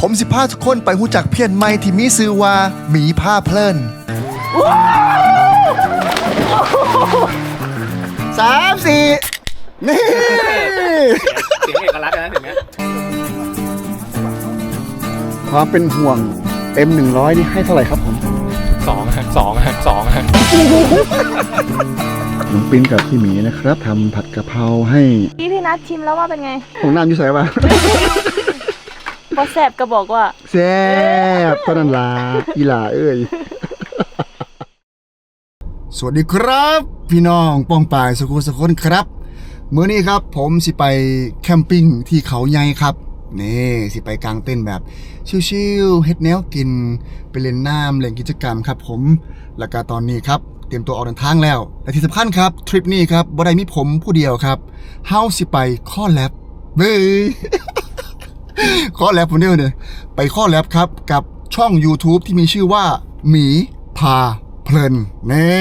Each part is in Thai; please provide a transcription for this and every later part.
ผมสิพาทุกคนไปหูจักเพี้ยนใหม่ที่มีชื่อว่าหมีผ้าเพลินสามสี่นี่เสียงเอกลักษณ์นะถึงเนี้ยความเป็นห่วงเต็ม100นี่ให้เท่าไหร่ครับผมสองฮะสองฮะสองฮะน้องปิ้นกับพี่หมีนะครับทำผัดกะเพราให้ พี่พี่นัดชิมแล้วว่าเป็นไง ของน้ำอยู่ใส่ปะ พอแสบก็บอกว่า แซ่บตอนนั้นลาอีหลาเอ้ย สวัสดีครับ พี่น้องป้องปายสุขุมสกุลครับมื้อนี้ครับผมสิไปแคมปิ้งที่เขาใหญ่ครับนี่สิไปกลางเต้นท์แบบชิวๆเฮ็ดแนวกินไปเล่นน้ำเล่นกิจกรรมครับ ผมแล้วก็ตอนนี้ครับเตรียมตัวออกเดินทางแล้วและที่สำคัญครับทริปนี้ครับบ่ได้มีผมผู้เดียวครับเฮาสิไปข้อแลบเบ้ย ข้อแลบผมเดีเนี่ยไปข้อแลบครับกับช่อง YouTube ที่มีชื่อว่าหมีพาเพลินเน่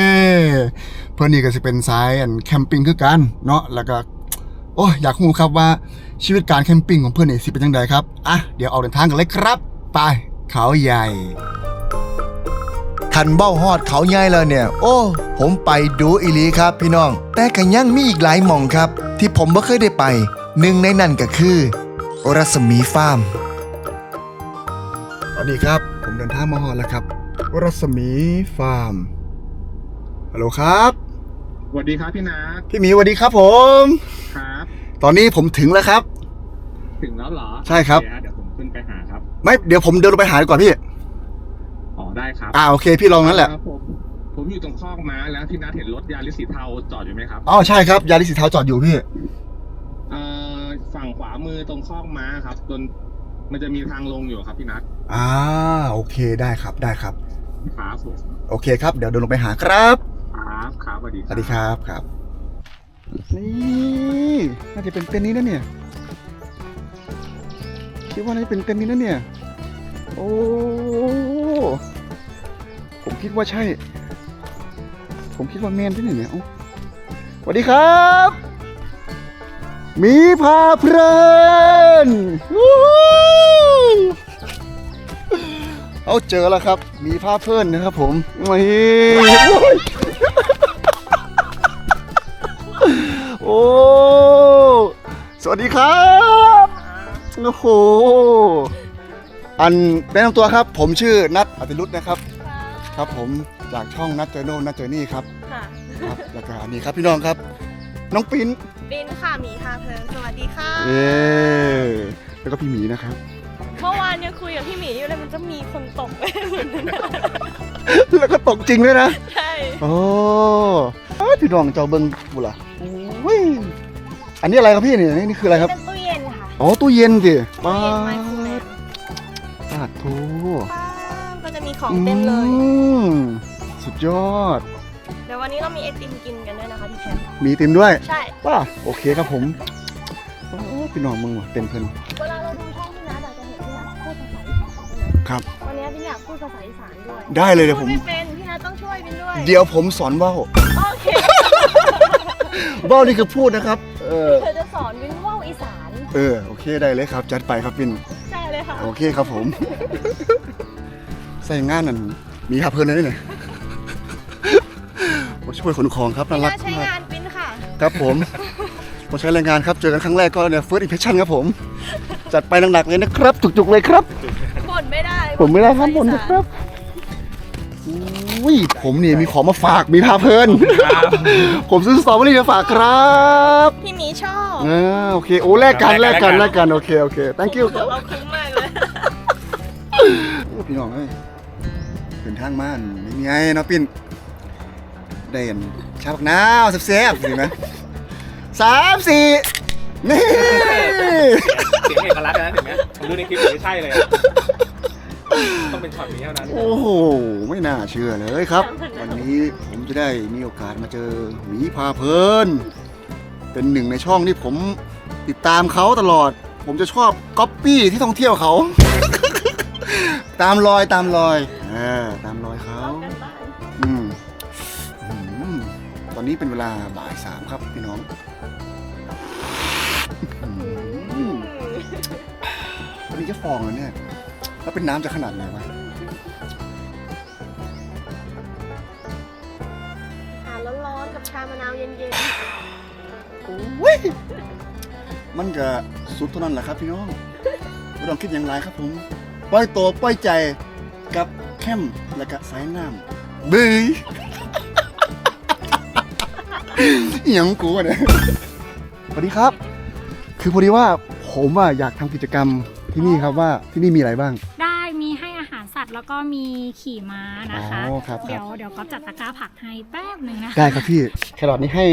เพื่อนนี่ก็จะเป็นสายอันแคมปิ้งคือกันเนาะแล้วก็โอ้อยากรู้ครับว่าชีวิตการแคมปิ้งของเพื่อนนี่สิเป็นยังไงครับอะเดี๋ยวออกเดินทางกันเลยครับ ไปเขาใหญ่คันเบ้าฮอดเขาใหญ่แล้วเนี่ย โอ้ ผมไปดูอีลีครับพี่น้อง แต่ก็ยังมีอีกหลายหม่องครับ ที่ผมบ่เคยได้ไปหนึ่งในนั้นก็คือ รัศมีฟาร์มสวัสดีครับ ผมเดินทางมาฮอดแล้วครับ รัศมีฟาร์มฮัลโหลครับสวัสดีครับพี่นัทพี่หมีสวัสดีครับ ผม ครับ ตอนนี้ผมถึงแล้วครับ ถึงแล้วเหรอใช่ครับโอเเดี๋ยวผมขึ้นไปหาครับ ไม่เดี๋ยวผมเดินลงไปหาดีกว่าพี่อ๋อได้ครับอ่าโอเค พี่ลองนั้นแหละครับผมผมอยู่ตรงคอกม้าแล้วพี่นัทเห็นรถยาริสสีเทาจอดอยู่ไหมครับอ๋อใช่ครับยาลิสสีเทาจอดอยู่พี่เอ่อฝั่งขวา มือตรงคอกม้าครับจนมันจะมีทางลงอยู่ครับพี่นัทอ่าโอเคได้ครับได้ครับ ครับผมโอเคครับ เดี๋ยวเดินลงไปหาครับครับครับสวัสดีสวัสดีครับครับ นี่น่าจะเป็นเต็นท์นี้นะเนี่ยคิดว่าน่าจะเป็นเต็นท์นี้นะเนี่ย โอ้ผมคิดว่าใช่ ผมคิดว่าแมนที่ไหนเนี่ยเอ้าสวัสดีครับห มีพาเพลินวู้ฮู้เอาเจอแล้วครับหมีพาเพลินนะครับผมนี่โอ้สวัสดีครับโอ้โหอันแนะนำตัวครับ ผมชื่อนัทอติรุธนะครับ ครับผมจากช่องนัทเจอโน่นัทเจอนี่ครับค่ะ ครับแล้วก็อันนี้ครับพี่น้องครับ น้องปิ้น บินค่ะหมีพาเพลินสวัสดีค่ะ เย้แล้วก็พี่หมีนะครับ เมื่อวานยังคุยกับพี่หมีอยู่เลยมันจะมีคนตกไปเหมือนกันแล้วก็ตกจริงด้วยนะ ใช่ โอ้เอ้ยพี่น้องเจ้าเบิ้งบุล่ะโอ้ยอันนี้อะไรครับพี่เนี่ยนี่นี่คืออะไรครับ เป็นตู้เย็นค่ะอ๋อตู้เย็นสิป้าตู้เย็นไมโครเวฟปาดโถป้าบก็จะมีของเต็มเลย อืมสุดยอดเดี๋ยววันนี้เรามีไอติมกินกันด้วยนะคะที่แคมป์มีติมด้วยใช่ป้าโอเคครับผมโอ้พี่น้องมึงว่ะเต็มเพลินเวลาเราดูช่องพี่นัทอาจจะเห็นพี่นัทพูดภาษาอีสานใช่ไหมครับ วันนี้พี่อยากพูดภาษาอีสานด้วยได้เลยเดี๋ยวผม พูดไม่เป็นพี่นัทต้องช่วยบินด้วย เดี๋ยวผมสอนว่าวโอเคว่าวนี่คือพูดนะครับ เออเธอจะสอนบินว่าวอีสานเออโอเคได้เลยครับ จัดไปครับปินใช่เลยค่ะ โอเคครับผม ใส่งานนั่นมีครับเพื่อนเลยเนี่ยมา ช่วยขนของครับน่าพี่รันักทใช้มากงานบินค่ะ ครับผมผมใช้แรงงานครับ เจอกันครั้งแรกก็เนี่ย first impression ครับผม จัดไปหนักๆเลยนะครับ จุกๆเลยครับ บ่นไม่ได้ผมไม่ได้ครับผมนะครับอุ้ยผมนี่มีของมาฝากมีพาเพลิน ผมซื้อสตรอเบอรี่มาฝากครับพี่หมีชอบอ่าโอเคโอ้แลกกันแลกกันแลกกันโอเคโอเค thank you ครับ เราคุ้มมากเลยโอ้พี่น้องเอ้ยเดินทางมาอันไม่มีไงเนาะปิ้น ได้เห็นชาบักนาวแซ่บๆเห็นไหมสามสี่นี่ เสียงเอกลักษณ์นะถึงเนี้ยผมดูในคลิปไม่ใช่เลยอะต้องเป็นช็อตนี้เท่านั้น โอ้โห ไม่น่าเชื่อเลยครับ วันนี้ผมจะได้มีโอกาสมาเจอหมีพาเพลิน เป็นหนึ่งในช่องที่ผมติดตามเขาตลอด ผมจะชอบก๊อปปี้ที่ท่องเที่ยวเขา ตามรอยตามรอยอ่าตามรอยเขา กัน อนนี้เป็นเวลาบ่ายสามครับพี่น้องอืมวันนี้จะฟองแล้วเนี่ย แล้วเป็นน้ำจะขนาดไหนวะอ่าร้อนๆกับชามะนาวเย็นอุ้ยมันก็สุดเท่านั้นแหละครับพี่น้องไม่ต้องคิดอย่างไรครับผมปล่อยตัวปล่อยใจกับแคมและก็สายน้ำบื้ ยอหยังกูอะเนี่ยสวัสดีครับ คือพอดีว่าผมอะอยากทำกิจกรรมที่นี่ครับว่าที่นี่มีอะไรบ้าง ได้มีให้อาหารสัตว์แล้วก็มีขี่ม้านะคะ อ๋อครับเดี๋ยวเดี๋ยวก็จัดตะกร้าผักให้แป๊บหนึ่งนะคะได้ครับพี่แครอทนี่ให้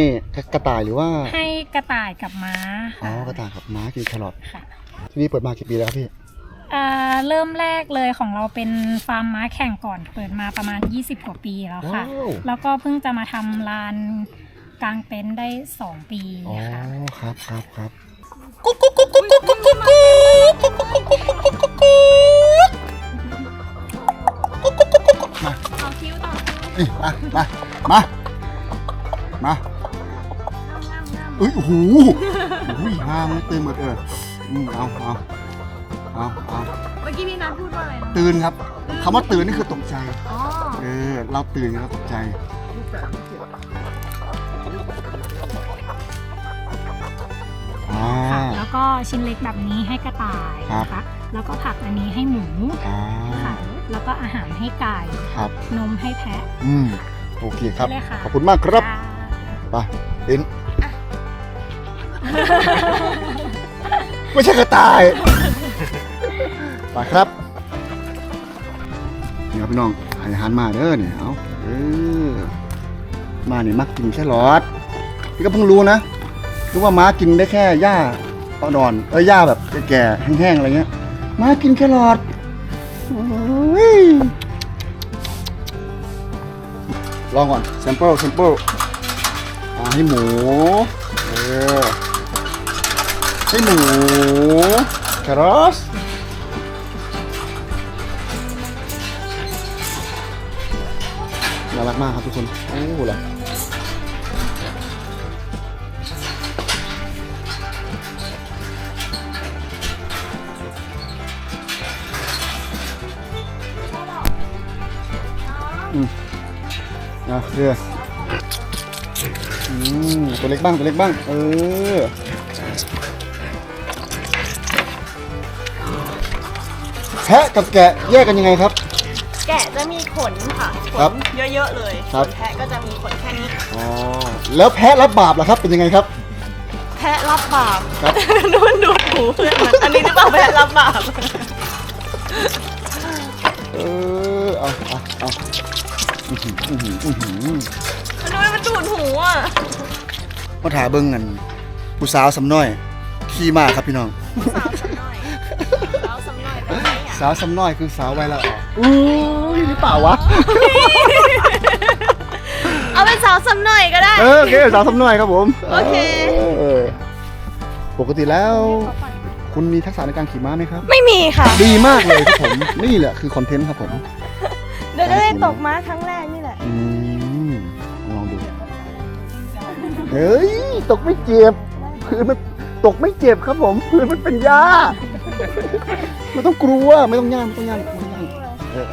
กระต่ายหรือว่าให้กระต่ายกับม้าอ๋อค่ะกระต่ายกับม้ากินแครอทค่ะที่นี่เปิดมากี่ปีแล้วครับพี่อ่าเริ่มแรกเลยของเราเป็นฟาร์มม้าแข่งก่อนเปิดมาประมาณ 20 กว่าปีแล้วค่ะ ว้าวแล้วก็เพิ่งจะมาทำลาน กลางเต็นท์ได้ 2 ปีอ๋อค่ะครับครับครับๆเอาคิ้วต่อคิ้วเอ้ยมามามามาง่ามง่ามเอ้ยโอ้โหโอ้ยห้ามนเต็มหมดเอออืมเอาเอาเอาเอาเมื่อกี้พี่นัทพูดว่าอะไรนะตื่นครับคำว่าตื่นนี่คือตกใจอ๋อเออเราตื่นเราตกใจอ่า ก็ชิ้นเล็กแบบนี้ให้กระต่ายนะคะ แล้วก็ผักอันนี้ให้หมูอ่าค่ะแล้วก็อาหารให้ไก่ครับนมให้แพะอืมโอเคครับได้เลยค่ะขอบคุณมากครับค่ะไปเอ็นไม่ใช่กระต่ายไปครับนี่ครับพี่น้องให้อาหารมาเด้อเนี่ยเอาเออมาเนี่ยมักกินแค่หลอดพี่ก็เพิ่งรู้นะรู้ว่าม้ากินได้แค่หญ้า อ่อนเอ้ยหญ้าแบบแก่ๆแห้งๆอะไรเงี้ย มากินแค่หลอดโอ้ยลองก่อนแซมเปิลแซมเปิลอ่าให้หมูเออให้หมูแครอสน่ารักมากครับทุกคนโอ้โหละ อะเรืออืมตัวเล็กบ้างตัวเล็กบ้างเออแพะกับแกะแยกกันยังไงครับ แกะจะมีขนค่ะขครับนเยอะๆเลยครับส่วนแพะก็จะมีขนแค่นี้ อ๋อแล้วแพะรับบาปล่ะครับเป็นยังไงครับ แพะรับบาปครับ นู่นดูหูเพื่อนมันอันนี้หรือเปล่าแพะรับบาปเออเอาเอาเอา อื้อหืออื้อหืออื้อหือมันทำไมมันดูดหูอะมาถาเบิ้งกันผู้สาวสำน้อย ขี่มาครับพี่น้อง สาวสำน้อยสาวสำน้อยแบบไหนอะสาวสำน้อยคือสาววัยละอ่อนอุ้ยหรือเปล่าวะ เอาเป็นสาวสำน้อยก็ได้ เออโอเคสาวสำน้อยครับผมโอเค เออปกติแล้ว คุณมีทักษะในการขี่ม้าไหมครับ ไม่มีค่ะ ดีมากเลยครับผม นี่แหละคือคอนเทนต์ครับผม เดี๋ยวจะได้ตกม้าครั้งแรกนี่แหละ อืมลองดู เฮ้ย ตกไม่เจ็บ พื้นมันตกไม่เจ็บครับผม พื้นมันเป็นหญ้าไม่ต้องกลัว ไม่ต้องย่างไม่ต้องย่างไม่ต้องย่างเออ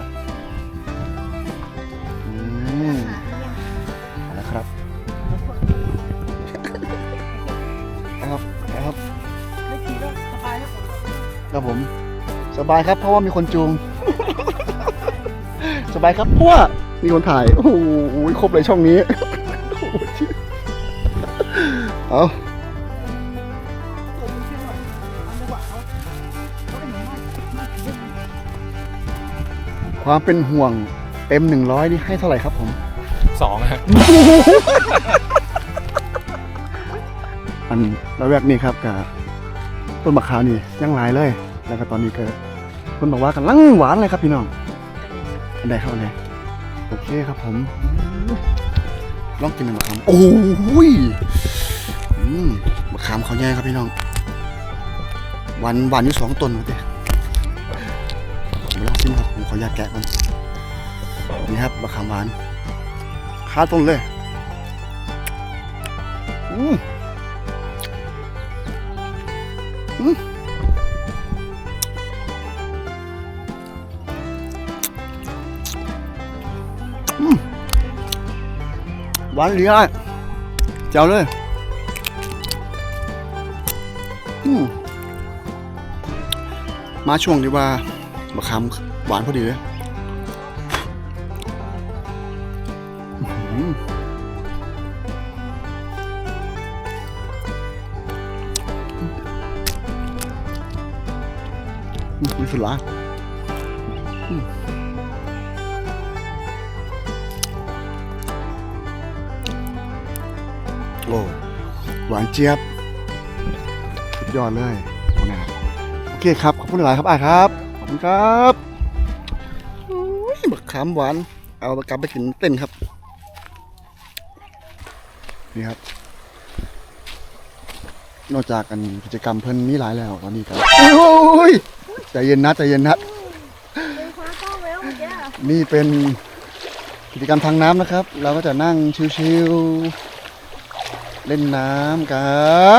อืมเอาละครับนะครับนะครับ ครับผม สบายครับเพราะว่ามีคนจูง สบายครับเพราะว่ามีคนถ่าย โอ้โหครบเลยช่องนี้โอ้โหเอาความเป็นห่วงเต็มหนึ่งร้อยนี่ให้เท่าไหร่ครับผมสองฮะอันระแวกนี้ครับกับต้นมะขามนี่ยังหลายเลย แล้วก็ตอนนี้ก็คนบอกว่ากันลังหวานเลยครับพี่น้อง อันใดครับอันใดโอเคครับผมลองกินหน่อยมะขามโอ้ยอืมมะขามเขาใหญ่ครับพี่น้องหวานหวานอยู่สองต้นหมดเลยผมลองชิมครับผมขออนุญาตแกะก่อนนี่ครับมะขามหวานคาต้นเลยอืม หวานเลียเจ้าเลยมาช่วงที่ว่าบะคำหวานพอดีเลยอื้อหืออืมมีานเจี๊ยบสุดยอดเลยเอาหนาโอเคครับ ขอบคุณหลายครับอ่าครับ ขอบคุณครับอุ๊ยบักขามหวาน เอากลับไปกินเต้นครับ นี่ครับ นอกจากกันกิจกรรมเพิ่นมีหลายแล้วตอนนี้ครับโอ้ยใจเย็นนะใจเย็นนะคว้าเข้าแล้วเมื่อกี้นี่เป็นกิจกรรมทางน้ำนะครับ เราก็จะนั่งชิวๆ เล่นน้ำกั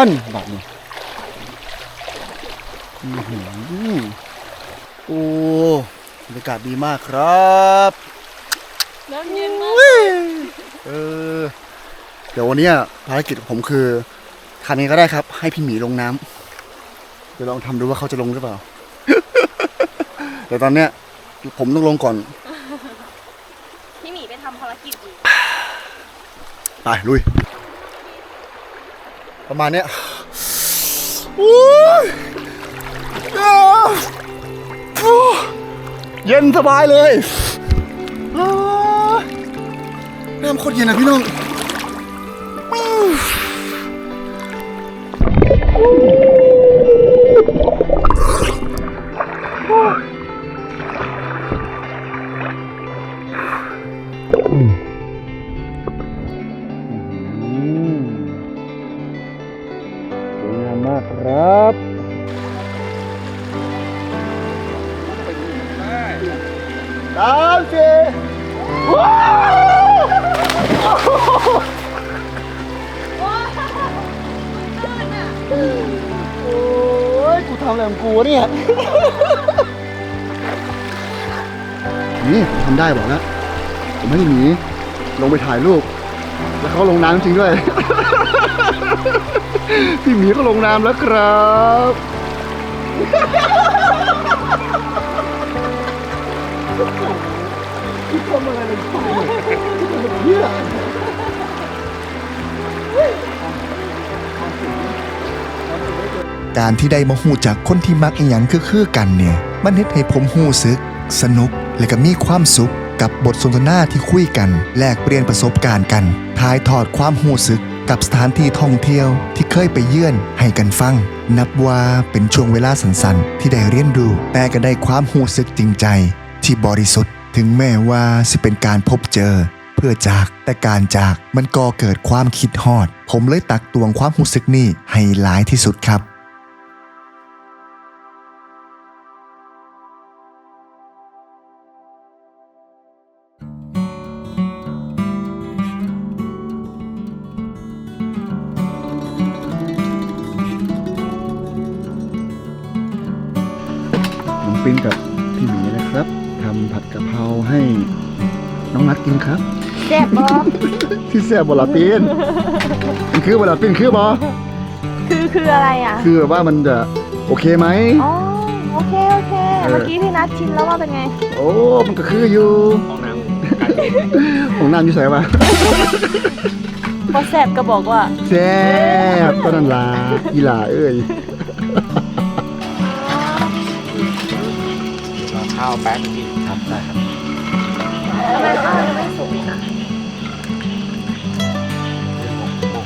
นแบบนี้อื้อหือโอ้บรรยากาศดีมากครับน้ำเย็นมากเออเดี๋ยววันเนี้ยภารกิจของผมคือทำเองก็ได้ครับ ให้พี่หมีลงน้ำจะลองทำดูว่าเขาจะลงหรือเปล่า แต่ตอนเนี้ย ผมต้องลงก่อน พี่หมีไปทำภารกิจอยู่ไปลุย ประมาณเนี้ยเย็นสบายเลยน้ำโคตรเย็นนะพี่น้องส โอ้ยกูทำอะไรของกูวะเนี่ยนี่ผมทำได้บอกแล้วผมไม่ได้หนีลงไปถ่ายรูป แล้วเขาลงน้ำจริงด้วย พี่หมีก็ลงน้ำแล้วครับ ทำอะไรเป็นเนี่ยการที่ได้มาหูจากคนที่มักอีหยังคือคือกันเนี่ย มันเฮ็ดให้ผมหูซึก สนุก และก็มีความสุขกับบทสนทนาที่คุยกัน แลกเปลี่ยนประสบการณ์กันถ่ายทอดความหูซึกกับสถานที่ท่องเที่ยวที่เคยไปเยือนให้กันฟัง นับว่าเป็นช่วงเวลาสั้นๆ ที่ได้เรียนรู้แต่ก็ได้ความหูซึกจริงใจ ที่บริสุทธิ์ ถึงแม้ว่าสิเป็นการพบเจอ เพื่อจากแต่การจากมันก่อเกิดความคิดฮอด ผมเลยตักตวงความหูสึกนี้ให้หลายที่สุดครับ ที่แซ่บบลาปิ้นมันคือบลาปิ้นคือบอคือคืออะไรอะ คือแบบว่ามันจะโอเคไหม อ๋อ โอเค โอเค เออ เมื่อกี้พี่นัดชิมแล้วว่าเป็นไง โอ้ มันก็คืออยู่ห้องน้ำการกินของน้ำอยู่ใส่ปะพอแซ่บก็บอกว่า แซ่บตอนนั้นลาอีหลาเอ้ยข้าวแป๊บนึงกินครับได้ครับ ทำไมข้าวยังไม่สุ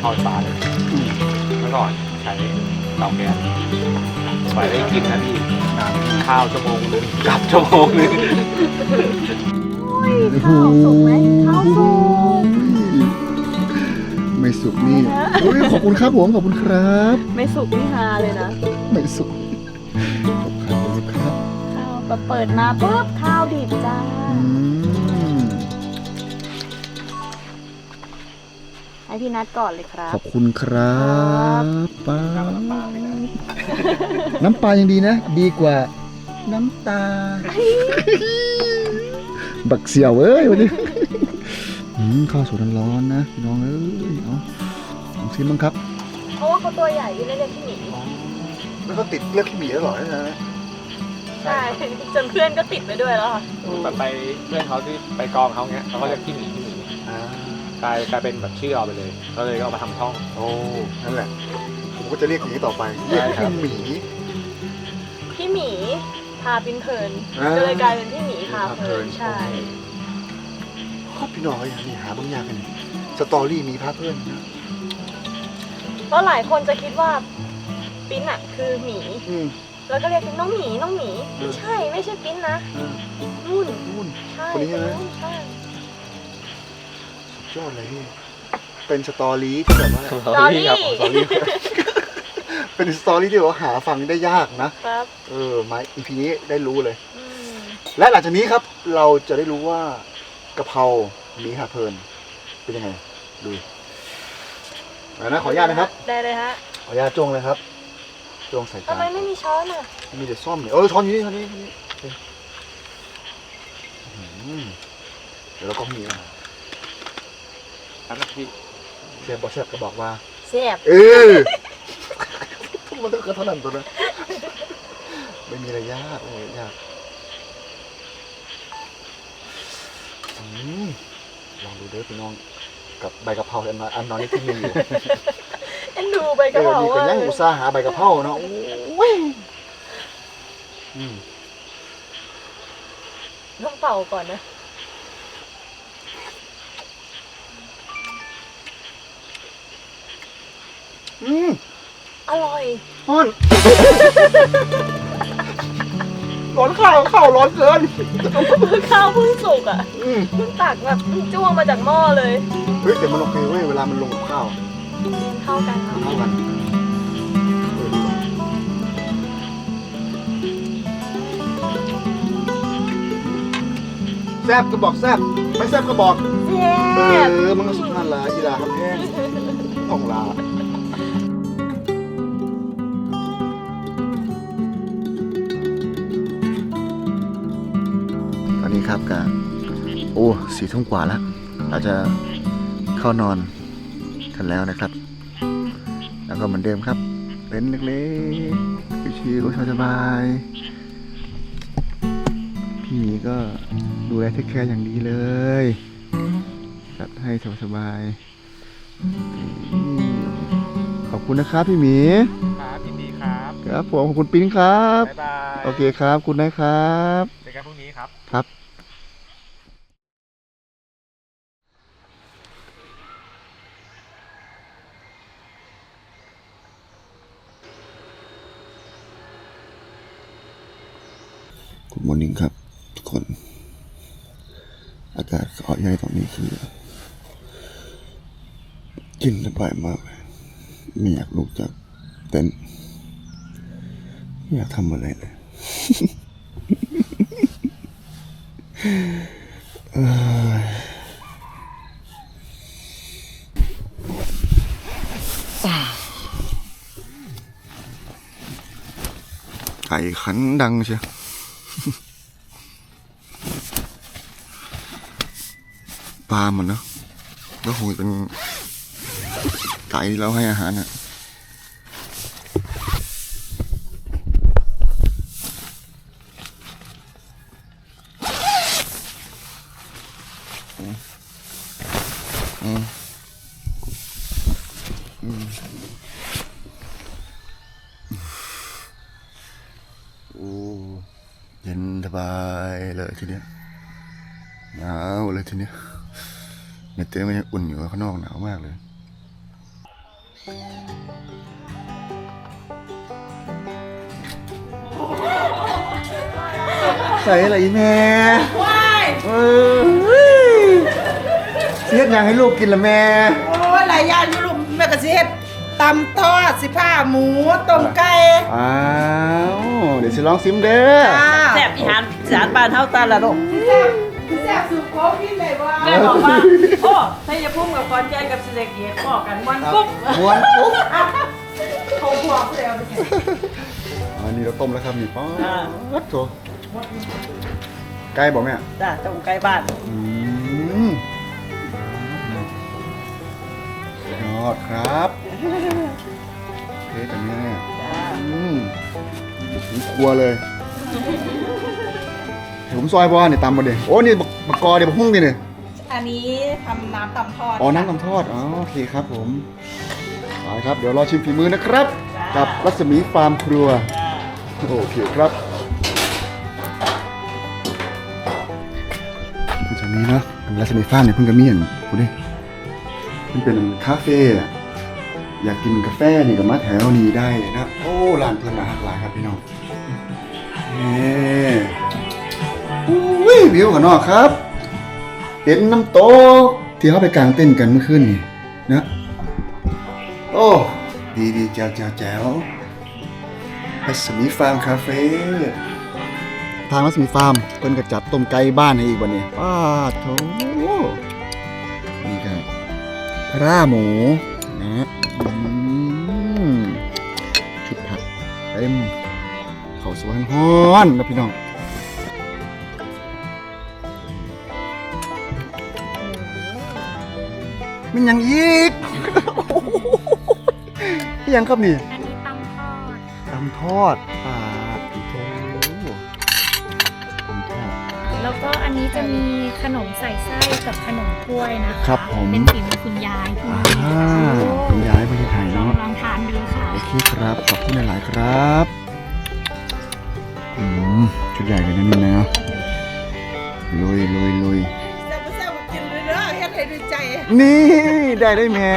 ข้าวสารเลยเมื่อก่อนใช้เตาแก๊สไปได้กินนาทีข้าวชั่วโมงนึงกลับชั่วโมงนึงข้าวสุกไหมข้าวสุกไม่สุกนี่อุ้ยขอบคุณครับผมขอบคุณครับ ไม่สุกนี่ฮาเลยนะ ไม่สุกขอบคุณครับข้าวแบบเปิดมาปุ๊บข้าวดิบจ้า ให้พี่นัดก่อนเลยครับ ขอบคุณครับป้าน้ำปลายังดีนะ ดีกว่า น้ำตา บักเสียวเอ้ยวันนี้อือืมข้าวสวยร้อนๆนะพี่น้องเอ้ยเอาลองชิมบ้างครับเพราะว่าเขาตัวใหญ่ที่เรียกพี่หมีแล้วก็ติดเลือกขี้หมีแล้วเหรอเนี่ยนะใช่จนเพื่อนก็ติดไปด้วยแล้วค่ะแบบไปเพื่อนเขาที่ไปกองเขาเงี้ยเขาก็เรียกพี่หมีพี่หมีอ่าก ลายกลายเป็นแบบชื่อเราไปเลยก็เลยก็เอามาทำช่องโอ้นั่นแหละ ผมก็จะเรียกอย่างนี้ต่อไป เรียกได้ครัขี้บหมี พี่หมีพาปินเพลินอ่า ก็เลยกลายเป็นพี่หมีพาเพลินใช่โคตรพี่น้องเลยนี่หาบางอย่างกันนี่สตอรี่มีพาเพื่อนนะเพราะหลายคนจะคิดว่าปิ้นอะคือหมี อืม แล้วก็เรียกเป็นน้องหมีน้องหมีไม่ใช่ไม่ใช่ปิ้นนะอืมนุ่น นู่น ใช่คนนี้ใช่ไหมนุ่นใช่ ยอดเลยพี่เป็นสตอรี่ที่แบบว่าตอรี่สตอรี่เป็นสตอรี่ที่แบบว่าหาฟังได้ยากนะครับ เออมาอีพีนี้ได้รู้เลยอืมและหลังจากนี้ครับ เราจะได้รู้ว่ากะเพราหมีหาเพลินเป็นยังไง ดูเอานะขออนุญาตนะครับ ได้เลยฮะ ขออนุญาตจ้วงเลยครับจ้วงใส่จาทำไมนไม่มีช้อนอะมีแต่ซ่อมเนี่ยเออช้อนอยู่นี่ช้อนนี้ช้อนนี้โอเคอืมเดี๋ยวเราก็มีอะ ครับพี่เชฟบอกเชฟก็บอกว่า แซ่บเออมันต้องกระเท่านั้นตัวนะไม่มีอะไรยากไม่มีอะไรยากอืมลองดูเด้อพี่น้อง กับใบกะเพราอันน้อยอันน้อยนี่ที่มีอยู่เอ็นดูไปเอกระอเป๋านี่ก็ว่า ยังอุตส่าห์หาใบกะเพราเนาะโอ้ยอืม ต้องเป่าก่อนนะ อืมอร่อยฮ้อนร้อนข้าวข้าวร้อนเกินข้าวเพิ่งสุกอะอืมเพิ่งตักแบบจ้วงมาจากหม้อเลยเฮ้ยแต่มันโอเคเว้ยเวลามันลงกับข้าวเข้ากันเนาะเท่ากันเออดีว่ะแซบก็บอกแซบไม่แซบก็บอกแซ่เอบอมันก็สุดนั่นละกีฬาครับแพ้ต้องลา นนี้ครับกะโอ้สี่ทุ่มกว่าแล้วเราจะเข้านอนกันแล้วนะครับ แล้วก็เหมือนเดิมครับเป็นเล็กๆชิวๆสบายๆพี่หมีก็ดูแลเทคแคร์อย่างดีเลยจัดให้สบายๆนี่ขอบคุณนะครับพี่หมีครับยินดีครับ ครับผมขอบคุณปิ๊งครับ บ๊ายบายโอเคครับ คุณนายครับ เจอกันพรุ่งนี้ครับ ครับ คุณมอร์นิ่งครับ ทุกคน อากาศเขาใหญ่ตอนนี้คือ กินสบายมากเลยไม่อยากลุกจากเต็นท์ไม่อยากทำอะไรเลยเอ้ยไก่ขันดังเชียวปลามันเนาะแล้วคงเป็น ไก่ที่เราให้อาหารอะโอ้เย็นสบายเลยทีเนี้ยหนาวเลยทีเนี้ยในเต็นท์มันยังอุ่นอยู่ข้างนอกหนาวมากเลย ใส่อะไรอีแม่เออเสียดยังให้ลูกกินละแม่ โอ้ยหลายอย่างอยู่ลูกแม่กระเซ็ดตำทอดสิผ้าหมูต้มไก่อ้าว เดี๋ยวสิลองซิมเด้อแซ่บอีหารสารบานเฮาตาละลูก แซ่บ สุดโคกินเลยว่าแม่บอกว่า โอ้ถ้าจะพุ่งกับคอนแกนกับสิเล็กเกียร์บอกกันมันปุ๊บม้วนปุ๊บเขาบอกแล้วอันนี้เราต้มแล้วครับนี่ป๊ออ่าดโถไก่บอกแม่จ้าต้มไก่บ้านอืมอดครับโอเคแต่แม่อืมถึงครัวเลยเดี๋ยวผมซอยบอลเนี่ยตำมาเด็โอ้นี่ บักบักกอเดี๋ยวบักหุ้งนี่เนี่ยอันนี้ทำน้ำตำทอดอ๋อน้ำตำทอดอ๋อโอเคครับผมไปครับเดี๋ยวรอชิมฝีมือนะครับ กับรัศมีฟาร์มครัวโอเคครับคือจากนี้เนาะอันรัศมีฟาร์มเนี่ยเพิ่งกระเมียนกูดิมันเป็นคาเฟ่อะอยากกินกาแฟนี่ก็มาแถวนี้ได้นะ โอ้ร้านเพื่อนมาหักหลายครับพี่น้องนี่อุ้ ยวิวข้างนอกครับ เป็นน้ำตกที่เขาไปกางเต้นกันเมื่อคืนนี่นะ โอ้ ดีดีแจ๋วแจ๋วแจ๋วรัศมีฟาร์มคาเฟ่ทางรัศมีฟาร์มเพิ่นก็จัดต้มไก่บ้านให้อีกวันนี้ป้าโถนี่ครับพร่าหมูนะชุดผักเต็มเขาสวนฮ้อนนะพี่น้อง มันยังอีกนี่ยังครับนี่อันนี้ตำทอดตำทอดปลาปีโตตำทอดแล้วก็อันนี้จะมีขนมใส่ไส้กับขนมกล้วยนะคะครับผมเป็นฝีมือคุณยายที่อ่านี่คุณย้ายไปที่ไทยลองเนาะลองทานดูค่ะโอเคครับขอบคุณหลาย ๆ ครับอืมชุดใหญ่เลยนะนี่นะลุยลุยลุย ด้อเฮ็ดให้ด้วยใจนี่ได้ได้แม่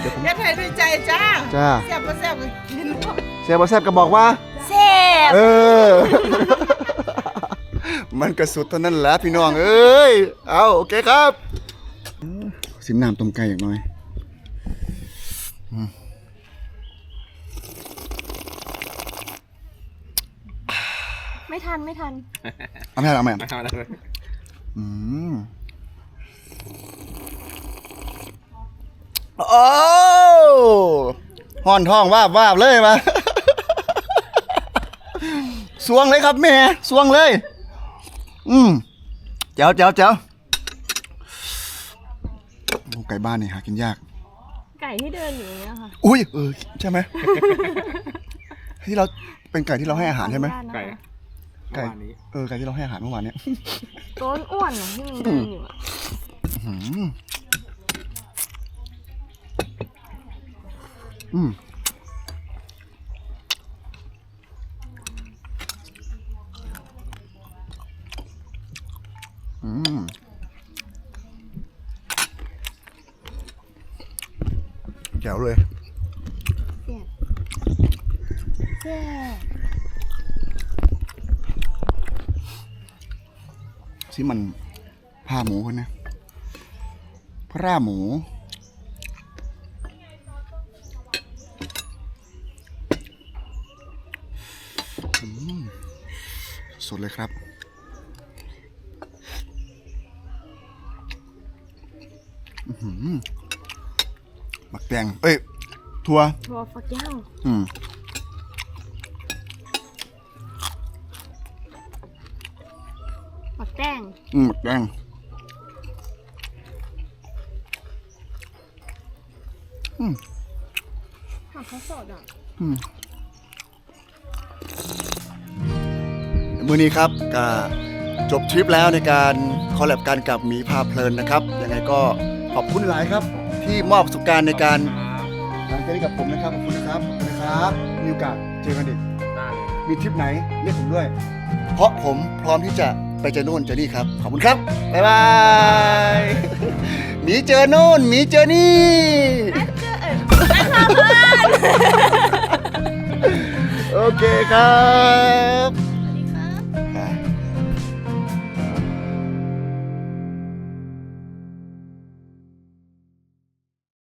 เดี๋ยวผม เฮ็ดให้ด้วยใจจ้าจ้า แซ่บแซ่บกินแซ่บบ่แซ่บก็บอกว่า แซ่บเออ มันกระสุดเท่านั้นแหละพี่น้องเอ้ย เอาโอเคครับ สิมน้ำต้มไก่อย่างน้อยไม่ทันไม่ทัน เอาไม่เอาเอาไม่ไม่เอาแล้วเลยอืม โอ้ห่อนท้องวาบวาบเลยมาสวงเลยครับแม่สวงเลย อืมเจ้าเจ้าเจ้าโอ้ไก่บ้านนี่หากินยาก ไก่ที่เดินอยู่อย่างเนี้ยค่ะ อุ้ยเออใช่ไหม ที่เราเป็นไก่ที่เราให้อาหารใช่ไหม ไก่ไก่เมื่อวานนี้เออไก่ที่เราให้อาหารเมื่อวานเนี้ย ต้นอ้วนอะที่มันเดินอยู่อะ อืมอืมอืมแจ๋วเลยแซ่บสิมันผ้าหมูคนนะพร่าหมู อืม สดเลยครับอื้อหือหมักแตงเอ้ย ทัว ถั่วฝักยาวอืม ฝักแป้งอืมหมักแตงผักข้าวสดอะมื อนี้ครับก็จบทริปแล้วในการคอลแลบกันกับหมีพาเพลินนะครับยังไงก็ขอบคุณหลายครับ ที่มอบประสบการณ์ในการหลังจากนี้กับผมนะครับขอบคุณนะครับขอบคุณนะครับมีโอกาสเจอกันอีกได้เลยมีทริปไหนเรียกผมด้วย เพราะผมพร้อมที่จะไปเจอโน่นเจอนี่ครับ ขอบคุณครับ บ๊ายบายหมีเจอโน่นหมีเจอนี่โอเคครับ